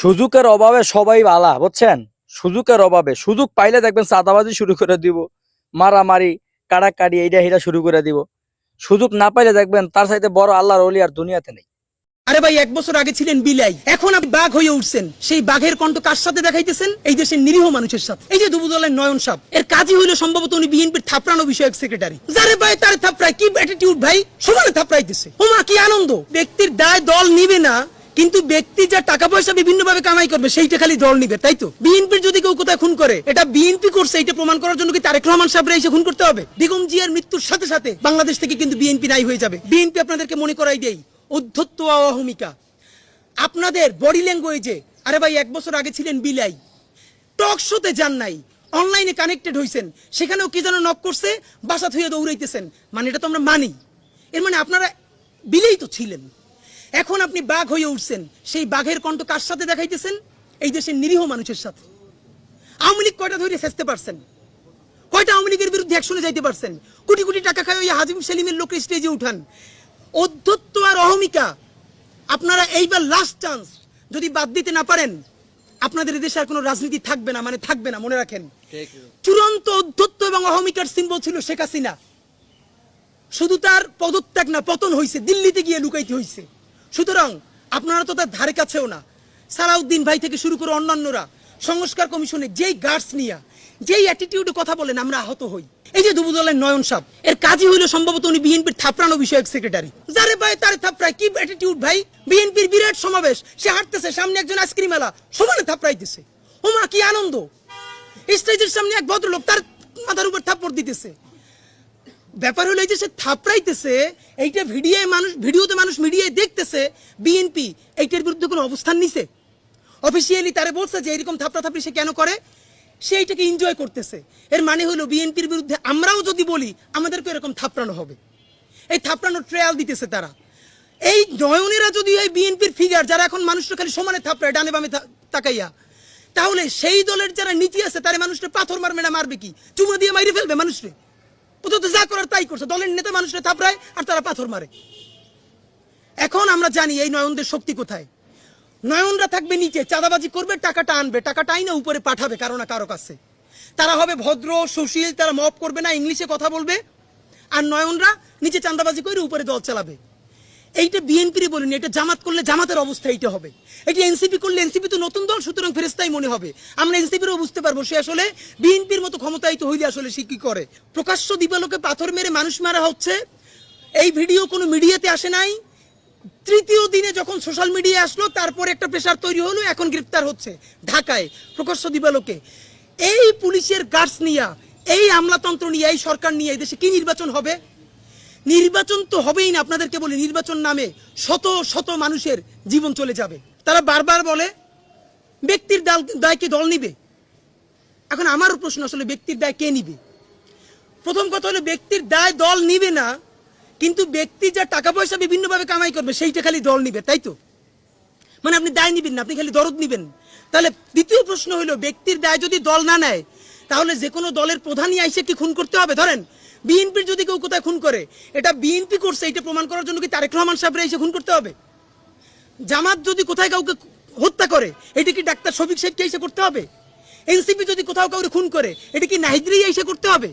সুযোগের অভাবে সবাই বালা, বুঝছেন? সুযোগের অভাবে। সুযোগ পাইলে দেখবেন চাঁদাবাজি শুরু করে দিব, মারামারি, কাড়াকাড়ি এইটা হেটা শুরু করে দিব। সুযোগ না পাইলে দেখবেন তার সাথে বড় আল্লাহর অলি আর দুনিয়াতে নেই। আরে ভাই, এক বছর আগে ছিলেন বিলাই, এখন আপনি বাঘ হয়ে উঠছেন। সেই বাঘের কণ্ঠ কার সাথে দেখাইতেছেন? এই দেশের নিরীহ মানুষের সাথে। এই যে দুবুদলের নয়ন সাপ, এর কাজই হইল সম্ভবত উনি বিএনপির থাপড়ানো বিষয়ক সেক্রেটারি যারে ভাই তার থাপড়ায়, কি অ্যাটিটিউড ভাই? সমানে থাপড়াইতেছে। ওমা, কি আনন্দ। ব্যক্তির দায় দল নিবে না কিন্তু ব্যক্তি যা টাকা পয়সা বিভিন্ন ভাবে কামাই করবে, সেইটা খালি দল নিবে, তাই তো? বিএনপির যদি কেউ কোথায় খুন করে, এটা বিএনপি করছে এটা প্রমাণ করার জন্য কি তারেক রহমান সাহেবরা এসে খুন করতে হবে? বেগম জিয়ার মৃত্যুর সাথে সাথে বাংলাদেশ থেকে কিন্তু বিএনপি নাই হয়ে যাবে। বিএনপি আপনাদেরকে মনে করাই দেই, অধ্যত্ত অহমিকা আপনাদের বডি ল্যাঙ্গুয়েজে আরে ভাই, এক বছর আগে ছিলেন বিলাই টক শোতে যান নাই অনলাইনে কানেক্টেড হইছেন, সেখানেও কি যেন নক করছে, বাসা থুয়ে দৌড়াইতেছেন। মানে এটা তো আমরা মানি। এর মানে আপনারা বিলেই তো ছিলেন। এখন আপনি বাঘ হয়ে উঠছেন। সেই বাঘের কণ্ঠ কার সাথে দেখাইতেছেন? এই দেশের নিরীহ মানুষের সাথে। আওয়ামী লীগ কয়টা ধরে সেচতে পারছেন? কয়টা আওয়ামী লীগের বিরুদ্ধে অ্যাকশনে যাইতে পারছেন? কোটি কোটি টাকা খায় ওই হাজিম সেলিমের লোক স্টেজে উঠান। অধ্যত্ত আর অহমিকা আপনারা এইবার লাস্ট চান্স যদি বাদ দিতে না পারেন আপনাদের এদেশে আর কোনো রাজনীতি থাকবে না মানে থাকবে না মনে রাখেন। চূড়ান্ত অধ্যত্ত এবং অহমিকার সিম্বল ছিল শেখ হাসিনা। শুধু তার পদত্যাগ না পতন হয়েছে দিল্লিতে গিয়ে লুকাইতে হয়েছে সুতরাং আপনারা তো তার ধারে কাছেও না। সালাউদ্দিন ভাই থেকে শুরু করে অন্যান্যরা, সংস্কার কমিশনে যেই গার্ডস নিয়া, যেই অ্যাটিটিউডে কথা বলেন, আমরা আহত হই। এই যে দুবুদলের নয়ন সাপ, এর কাজই হইল সম্ভবত উনি বিএনপির থাপড়ানো বিষয়ক সেক্রেটারি যারে ভাই তার থাপড়ায়, কি অ্যাটিটিউড ভাই? বিএনপির বিরাট সমাবেশ, সে হাঁটতেছে, সামনে একজন আইসক্রিম আলা সমানে থাপড়াইতেছে ওমা, কি আনন্দ! স্টেজের সামনে এক ভদ্রলোক তার মাথার উপর থাপ্পড় দিতেছে। ব্যাপার হলো এই যে সে থাপড়াইতেছে, এইটা ভিডিও মানুষ ভিডিওতে মানুষ মিডিয়ায় দেখতেছে বিএনপি এইটার বিরুদ্ধে কোনো অবস্থান নিছে? অফিসিয়ালি তারে বলছে যে এরকম থাপড়া থাপড়ি সে কেন করে? সে এইটাকে এনজয় করতেছে। এর মানে হলো বিএনপির বিরুদ্ধে আমরাও যদি বলি আমাদেরকে এরকম থাপড়ানো হবে। এই থাপড়ানোর ট্রায়াল দিতেছে তারা। এই নয়নেরা যদি এই বিএনপির ফিগার যারা এখন মানুষটা খালি সমানে থাপড়ায়, ডানে বামে তাকাইয়া, তাহলে সেই দলের যারা নীতি আছে, তারা মানুষটা পাথর মারবে না মারবে কি? চুমো দিয়ে মাইরে ফেলবে মানুষরে? ও তো যা করার তাই করছে। দলের নেতা মানুষরা থাপড়ায় আর তারা পাথর মারে। এখন আমরা জানি এই নয়নদের শক্তি কোথায়। নয়নরা থাকবে নিচে, চাঁদাবাজি করবে, টাকাটা আনবে। টাকাটা আইনে উপরে পাঠাবে, কারও না কারও কাছে। তারা হবে ভদ্র, সুশীল, তারা মপ করবে না, ইংলিশে কথা বলবে। আর নয়নরা নিচে চাঁদাবাজি করে উপরে দল চালাবে। এইটা বিএনপির বলিনি, এটা জামাত করলে জামাতের অবস্থা এইটা হবে। এটা এনসিপি করলে এনসিপি তো নতুন দল, সুতরাং ফেরেস্তাই মনে হবে। আমরা এনসিপিরও বুঝতে পারব, সে আসলে বিএনপির মতো ক্ষমতায় ক্ষমতায়িত হইলে আসলে সে কি করে? প্রকাশ্য দিবালোকে পাথর মেরে মানুষ মারা হচ্ছে, এই ভিডিও কোনো মিডিয়াতে আসে নাই। তৃতীয় দিনে যখন সোশ্যাল মিডিয়া আসলো, তারপর একটা প্রেশার তৈরি হলো, এখন গ্রেপ্তার হচ্ছে ঢাকায় প্রকাশ্য দিবালোকে। এই পুলিশের গার্ডস নিয়া, এই আমলাতন্ত্র নিয়ে, এই সরকার নিয়ে, এই দেশে কি নির্বাচন হবে? নির্বাচন তো হবেই না, আপনাদেরকে বলি, নির্বাচন নামে শত শত মানুষের জীবন চলে যাবে। তারা বারবার বলে, ব্যক্তির দাল দায়কে দল নিবে? এখন আমারও প্রশ্ন আসলে, ব্যক্তির দায় কে নিবে? প্রথম কথা হলো, ব্যক্তির দায় দল নিবে না, কিন্তু ব্যক্তি যা টাকা পয়সা বিভিন্নভাবে কামাই করবে, সেইটা খালি দল নিবে, তাই তো? মানে আপনি দায় নিবেন না, আপনি খালি দরদ নিবেন। তাহলে দ্বিতীয় প্রশ্ন হলো, ব্যক্তির দায় যদি দল না নেয়, তাহলে যে কোনো দলের প্রধানই আইসে কি খুন করতে হবে? ধরেন বিএনপির যদি কেউ কোথায় খুন করে, এটা বিএনপি করছে, এটা প্রমাণ করার জন্য কি তারেক রহমান সাহেবরা এসে খুন করতে হবে? জামাত যদি কোথায় কাউকে হত্যা করে, এটা কি ডাক্তার শফিক সাহেবকে এসে করতে হবে? এনসিপি যদি কোথাও কাউকে খুন করে, এটা কি নাহিদ্রি এসে করতে হবে?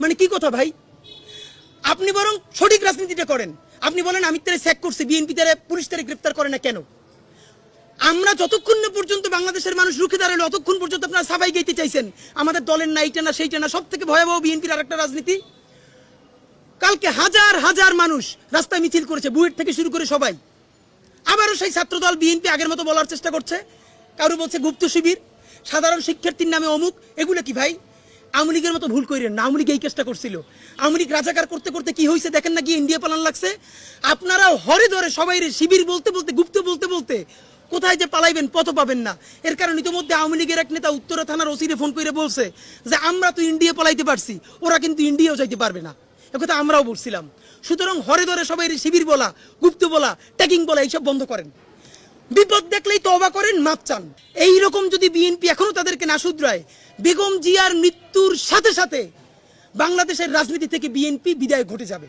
মানে কি কথা ভাই? আপনি বরং সঠিক রাজনীতিটা করেন। আপনি বলেন, আমি তারা স্যাক করছি, বিএনপি তারা পুলিশ তারা গ্রেপ্তার করে না কেন? আমরা যতক্ষণ না পর্যন্ত বাংলাদেশের মানুষ রুখে দাঁড়াল, অতক্ষণ পর্যন্ত আপনারা সাবাই গাইতে চাইছেন। আমাদের দলের না এইটা না, সেইটা না সব থেকে ভয়াবহ বিএনপির আরেকটা রাজনীতি। কালকে হাজার হাজার মানুষ রাস্তায় মিছিল করেছে, বুয়েট থেকে শুরু করে সবাই। আবারও সেই ছাত্রদল বিএনপি আগের মতো বলার চেষ্টা করছে। কারও বলছে গুপ্ত শিবির, সাধারণ শিক্ষার্থীর নামে অমুক। এগুলো কি ভাই? আওয়ামী লীগের মতো ভুল করেন না, আওয়ামী লীগ এই কেসটা করছিল। আওয়ামী লীগ রাজাকার করতে করতে কি হয়েছে দেখেন না কি ইন্ডিয়া পালান লাগছে? আপনারা হরে ধরে সবাই শিবির বলতে বলতে, গুপ্ত বলতে বলতে কোথায় যে পালাইবেন পথ পাবেন না। এর কারণ ইতিমধ্যে আওয়ামী লীগের এক নেতা উত্তরা থানার ওসিরে ফোন করে বলছে যে, আমরা তো ইন্ডিয়া পালাইতে পারছি, ওরা কিন্তু ইন্ডিয়াও যাইতে পারবে না। একথা আমরাও বলছিলাম। সুতরাং হরে ধরে সবাই শিবির বলা, গুপ্ত বলা ট্যাকিং বলা, এইসব বন্ধ করেন। বিপদ দেখলেই তবা করেন মাপ চান। এই রকম যদি বিএনপি এখনও তাদেরকে না শুধরায়, বেগম জিয়ার মৃত্যুর সাথে সাথে বাংলাদেশের রাজনীতি থেকে বিএনপি বিদায় ঘটে যাবে।